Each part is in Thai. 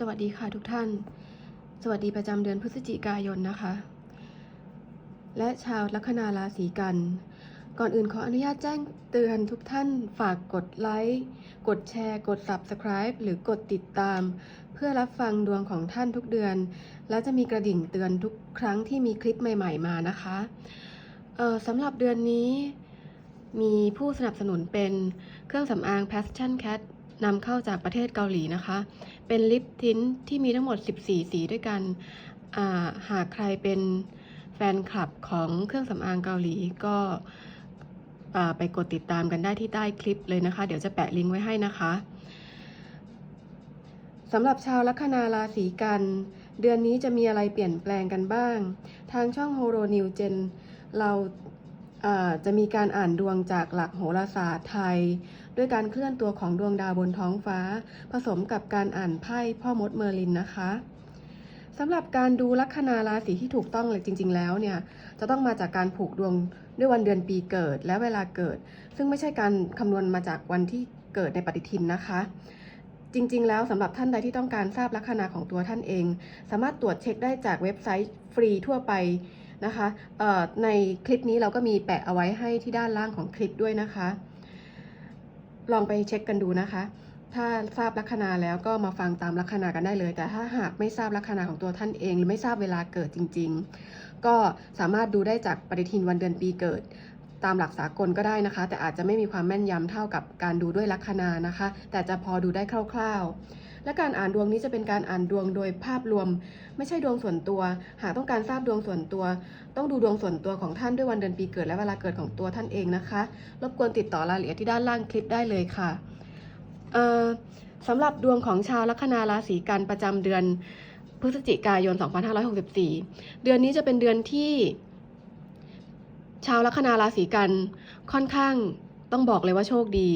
สวัสดีค่ะทุกท่าน สวัสดีประจำเดือนพฤศจิกายนนะคะ และชาวลัคนาราศีกัน ก่อนอื่นขออนุญาตแจ้งเตือนทุกท่านฝากกดไลค์ กดแชร์ กด Subscribe หรือกดติดตาม เพื่อรับฟังดวงของท่านทุกเดือน และจะมีกระดิ่งเตือนทุกครั้งที่มีคลิปใหม่ ๆ มานะคะเอ่อสำหรับเดือนนี้มีผู้สนับสนุนเป็นเครื่องสำอาง Passion Cat นำเข้าจากประเทศเกาหลีนะคะ เป็นลิปทินที่มีทั้งหมด 14 สีด้วยกันอ่าหากใครเป็นแฟนคลับของเครื่องสำอางเกาหลีก็อ่าไปกดติดตามกันได้ที่ใต้คลิปเลยนะคะ เดี๋ยวจะแปะลิงก์ไว้ให้นะคะสำหรับชาวลัคนาราศีกัน เดือนนี้จะมีอะไรเปลี่ยนแปลงกันบ้าง ทางช่อง h o r o New Gen เรา จะมีการอ่านดวงจากหลักโหราศาสตร์ไทย ด้วยการเคลื่อนตัวของดวงดาวบนท้องฟ้า ผสมกับการอ่านไพ่พ่อมดเมอร์ลินนะคะสำหรับการดูลัคนาราศีที่ถูกต้องเลยจริง ๆ แล้วเนี่ยจะต้องมาจากการผูกดวงด้วยวันเดือนปีเกิดและเวลาเกิด ซึ่งไม่ใช่การคำนวณมาจากวันที่เกิดในปฏิทินนะคะ จริง ๆ แล้วสำหรับท่านใดที่ต้องการทราบลัคนาของตัวท่านเอง สามารถตรวจเช็คได้จากเว็บไซต์ฟรีทั่วไป นะคะในคลิปนี้เราก็มีแปะเอาไว้ให้ที่ด้านล่างของคลิปด้วยนะคะ ลองไปเช็คกันดูนะคะ ถ้าทราบลัคนาแล้วก็มาฟังตามลัคนากันได้เลย แต่ถ้าหากไม่ทราบลัคนาของตัวท่านเอง หรือไม่ทราบเวลาเกิดจริง ๆ ก็สามารถดูได้จากปฏิทินวันเดือนปีเกิดตามหลักสากลก็ได้นะคะ แต่อาจจะไม่มีความแม่นยำเท่ากับการดูด้วยลัคนานะคะ แต่จะพอดูได้คร่าว ๆ และการอ่านดวงนี้จะเป็นการอ่านดวงโดยภาพรวม ไม่ใช่ดวงส่วนตัว หากต้องการทราบดวงส่วนตัว ต้องดูดวงส่วนตัวของท่านด้วยวันเดือนปีเกิดและเวลาเกิดของตัวท่านเองนะคะ รบกวนติดต่อรายละเอียดที่ด้านล่างคลิปได้เลยค่ะสำหรับดวงของชาวลัคนาราศีกันประจำเดือนพฤศจิกายน 2564 เดือนนี้จะเป็นเดือนที่ ชาวลัคนาราศีกันค่อนข้างต้องบอกเลยว่าโชคดี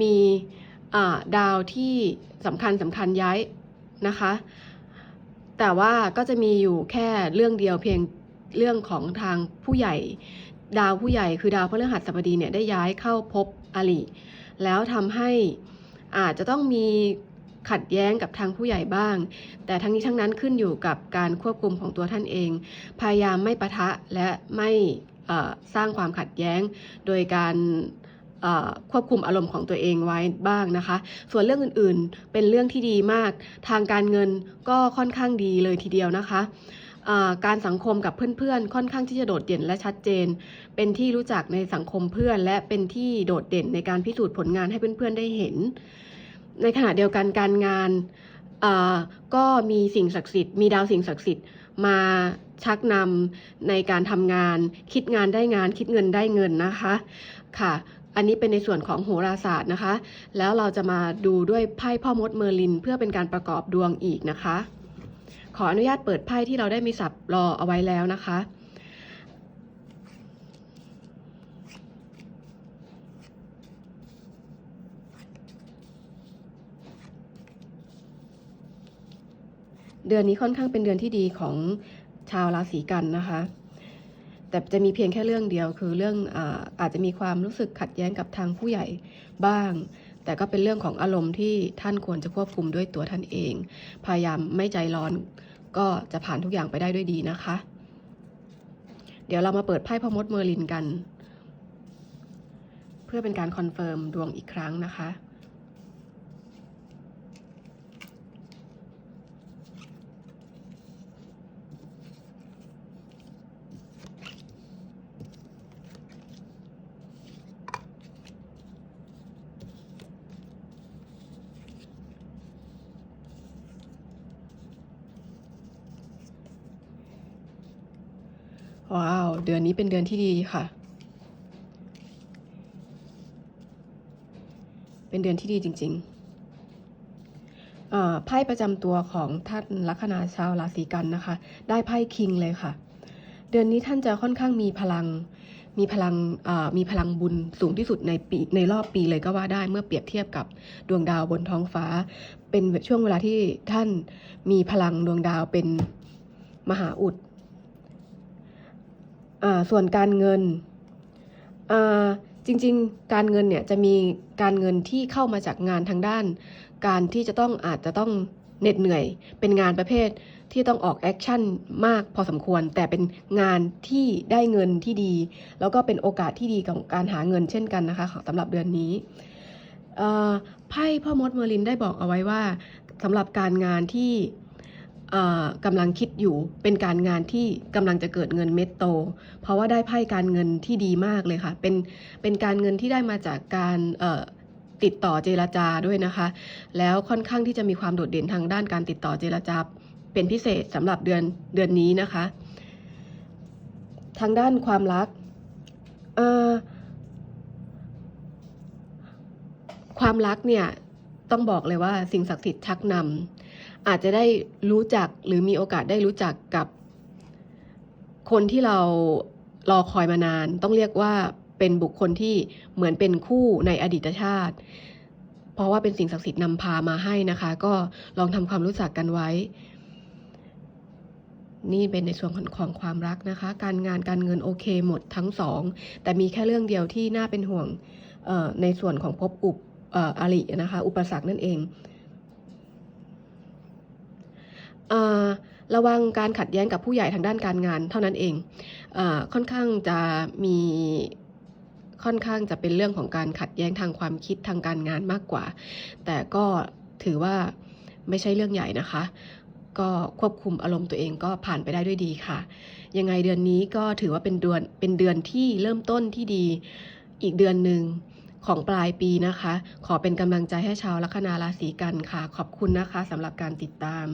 มี ดาวที่สำคัญสำคัญย้ายนะคะ แต่ว่าก็จะมีอยู่แค่เรื่องเดียวเพียงเรื่องของทางผู้ใหญ่ ดาวผู้ใหญ่คือดาวพฤหัสบดีเนี่ยได้ย้ายเข้าพบอลิแล้วทำให้อาจจะต้องมีขัดแย้งกับทางผู้ใหญ่บ้าง แต่ทั้งนี้ทั้งนั้นขึ้นอยู่กับการควบคุมของตัวท่านเอง พยายามไม่ปะทะและไม่สร้างความขัดแย้ง โดยการ ควบคุมอารมณ์ของตัวเองไว้บ้างนะคะ ส่วนเรื่องอื่นๆ เป็นเรื่องที่ดีมาก ทางการเงินก็ค่อนข้างดีเลยทีเดียวนะคะการสังคมกับเพื่อนๆ ค่อนข้างที่จะโดดเด่นและชัดเจน เป็นที่รู้จักในสังคมเพื่อน และเป็นที่โดดเด่นในการพิสูจน์ผลงานให้เพื่อนๆได้เห็น ในขณะเดียวกันการงานก็มีสิ่งศักดิ์สิทธิ์ มีดาวสิ่งศักดิ์สิทธิ์มาชักนำในการทำงาน คิดงานได้งาน คิดเงินได้เงินนะคะ ค่ะ อันนี้เป็นในส่วนของโหราศาสตร์นะคะ แล้วเราจะมาดูด้วยไพ่พ่อมดเมอร์ลิน เพื่อเป็นการประกอบดวงอีกนะคะ ขออนุญาตเปิดไพ่ที่เราได้มีสับรอเอาไว้แล้วนะคะเดือนนี้ค่อนข้างเป็นเดือนที่ดีของชาวราศีกันนะคะ แต่จะมีเพียงแค่เรื่องเดียว คือเรื่องอาอาจจะมีความรู้สึกขัดแย้งกับทางผู้ใหญ่บ้าง แต่ก็เป็นเรื่องของอารมณ์ที่ท่านควรจะควบคุมด้วยตัวท่านเอง พยายามไม่ใจร้อน ก็จะผ่านทุกอย่างไปได้ด้วยดีนะคะ เดี๋ยวเรามาเปิดไพ่พมดเมอร์ลินกัน เพื่อเป็นการคอนเฟิร์มดวงอีกครั้งนะคะ ว้าว เดือนนี้เป็นเดือนที่ดีค่ะ เป็นเดือนที่ดีจริงๆไพ่ประจำตัวของท่านลัคนาชาวราศีกันนะคะ ได้ไพ่คิงเลยค่ะ เดือนนี้ท่านจะค่อนข้างมีพลัง มีพลังมีพลังบุญสูงที่สุดในปีในรอบปีเลยก็ว่าได้เมื่อเปรียบเทียบกับดวงดาวบนท้องฟ้า เป็นช่วงเวลาที่ท่านมีพลังดวงดาวเป็นมหาอุด ส่วนการเงินจริงๆ การเงินเนี่ยจะมีการเงินที่เข้ามาจากงานทางด้าน การที่จะต้องอาจจะต้องเหน็ดเหนื่อย เป็นงานประเภทที่ต้องออกแอคชั่นมากพอสมควร แต่เป็นงานที่ได้เงินที่ดี แล้วก็เป็นโอกาสที่ดีของการหาเงินเช่นกันนะคะสำหรับเดือนนี้ไพ่พ่อมดเมอร์ลินได้บอกเอาไว้ว่าสำหรับการงานที่ กำลังคิดอยู่เป็นการงานที่กำลังจะเกิดเงินเม็ดโต เพราะว่าได้ไพ่การเงินที่ดีมากเลยค่ะ เป็นเป็นการเงินที่ได้มาจากการติดต่อเจรจาด้วยนะคะ แล้วค่อนข้างที่จะมีความโดดเด่นทางด้านการติดต่อเจรจา เป็นพิเศษสำหรับเดือนเดือนนี้นะคะ ทางด้านความรักความรักเนี่ยต้องบอกเลยว่าสิ่งศักดิ์สิทธิ์ชักนำ อาจจะได้รู้จักหรือมีโอกาสได้รู้จักกับ คนที่เรารอคอยมานาน ต้องเรียกว่าเป็นบุคคลที่เหมือนเป็นคู่ในอดีตชาติ เพราะว่าเป็นสิ่งศักดิ์สิทธิ์นำพามาให้นะคะ ก็ลองทำความรู้จักกันไว้ นี่เป็นในส่วนของของความรักนะคะ การงานการเงินโอเคหมดทั้งสองแต่มีแค่เรื่องเดียวที่น่าเป็นห่วงในส่วนของภพอุปอออรินะคะ อุปสรรคนั่นเอง ระวังการขัดแย้งกับผู้ใหญ่ทางด้านการงานเท่านั้นเองอค่อนข้างจะมีค่อนข้างจะเป็นเรื่องของการขัดแย้งทางความคิดทางการงานมากกว่า แต่ก็ถือว่าไม่ใช่เรื่องใหญ่นะคะ ก็ควบคุมอารมณ์ตัวเองก็ผ่านไปได้ด้วยดีค่ะ ยังไงเดือนนี้ก็ถือว่าเป็นเดือนเป็นเดือนที่เริ่มต้นที่ดีอีกเดือนหนึ่งของปลายปีนะคะ ขอเป็นกำลังใจให้ชาวลัคนาราศีกันค่ะ ขอบคุณนะคะสำหรับการติดตาม